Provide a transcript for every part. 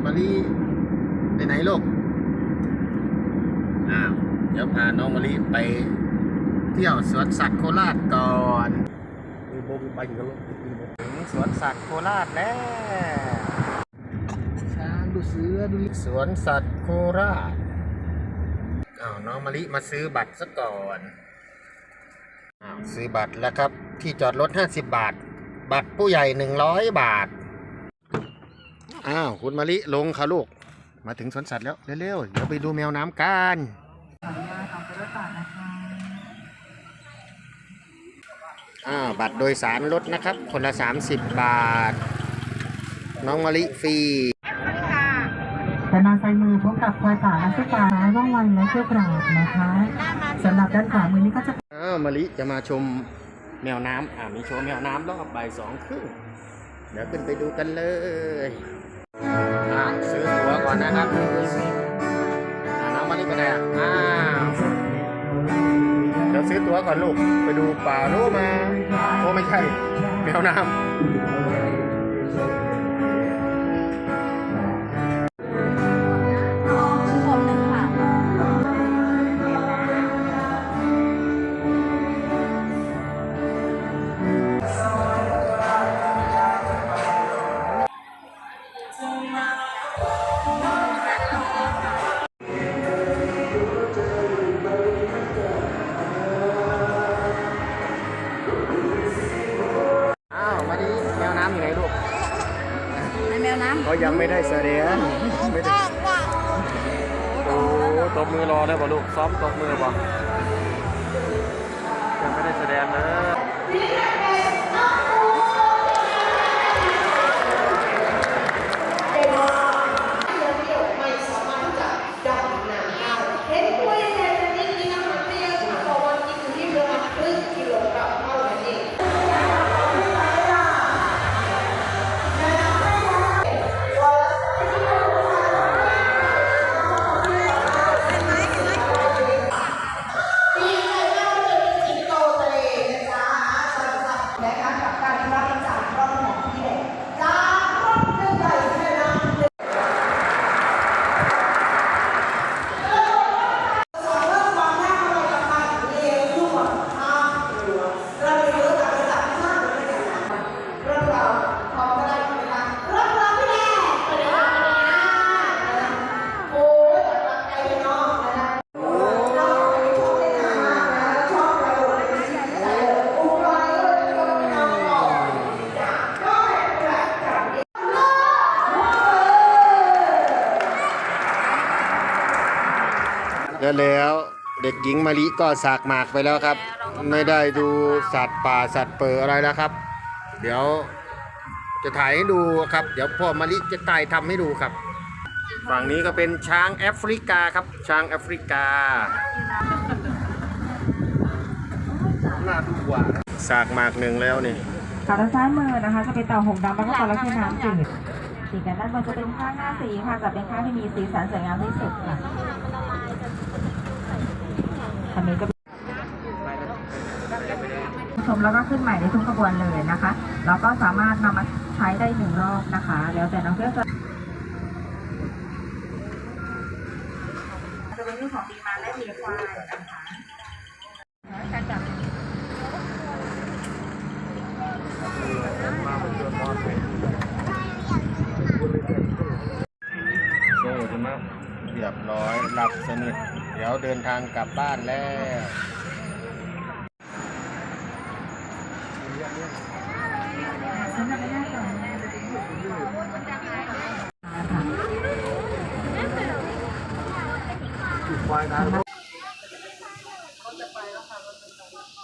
ยวมารีไปไหนลูกอ้าวเดี๋ยวพาน้องมารีไป เที่ยวสวนสัตว์โคราชก่อนมีบงไปกันลูกถึงสวนสัตว์โคราชแล้วช้างดูเสือดูสวนสัตว์โคราชอ้าวน้องมารีมาซื้อบัตรซะก่อนอ้าวซื้อบัตรแล้วครับ ที่จอดรถ 50 บาท บัตรผู้ใหญ่ 100 บาท อ้าวคุณมาลิลงค่ะลูก มาถึงสวนสัตว์แล้วเร็วๆเดี๋ยวไปดูแมวน้ำกันขออนุญาตทำรถก่อนนะคะอ้าวบัตรโดยสารลดนะครับ คนละ 30 บาท น้องมะลิฟรีด้านหน้าซ้ายมือพบกับควายป่าและสุกาว่องไวและเชี่ยวกราดนะคะสำหรับด้านขวามือนี้ก็จะอ้าวมะลิจะมาชมแมวน้ำอ่ามีโชว์แมวน้ำรอบบ่ายสองครึ่งเดี๋ยวขึ้นไปดูกันเลย อ่าซื้อตั๋วก่อนนะครับอ่าน้องมะลิไปไหนอะอ้าวเดี๋ยวซื้อตั๋วก่อนลูก ไปดูป่าโลมาโอ้ไม่ใช่แมวน้ำ แมวน้ำเขายังไม่ได้แสดงไม่ได้โอ้ตบมือรอได้ป่ะลูกซ้อมตบมือป่ะ แล้วแล้วเด็กหญิงมาลิก็สากหมากไปแล้วครับ ไม่ได้ดูสัตว์ป่าสัตว์เปิดอะไรแล้วครับ เดี๋ยวจะถ่ายให้ดูครับ เดี๋ยวพ่อมาลิจะถ่ายทำให้ดูครับ ฝั่งนี้ก็เป็นช้างแอฟริกาครับ ช้างแอฟริกาน่าดูกว่าสากหมากหนึ่งแล้วนี่ขาด้านซ้ายมือนะคะจะเป็นเต่าหงดำแล้วก็จระเข้น้ำจืดสีกันด้านบนจะเป็นข้างหน้าสีค่ะจะเป็นข้างที่มีสีสันสวยงามที่สุดค่ะ อันนี้ก็ชมแล้วก็ขึ้นใหม่ในทุกขบวนเลยนะคะแล้วก็สามารถนำมาใช้ได้หนึ่งรอบนะคะ แล้วแต่น้องเพื่อนจะจะเป็นเรื่องของปีมาและปีควายนะคะการจับโซ่ใช่ไหมเรียบร้อยหลับสนิท ดี๋ยวเดินทางกลับบ้านแล้วสำหรับระยะต่อมาจะเป็นผู้สูงอายุค่ะ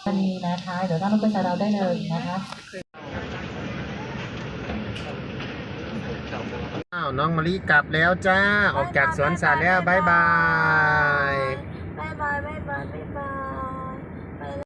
วันนี้นะคะ เดี๋ยวท่านลงไปกับเราได้เลยนะคะอ้าวน้องมะลิกลับแล้วจ้า ออกจากสวนสัตว์แล้วบายบาย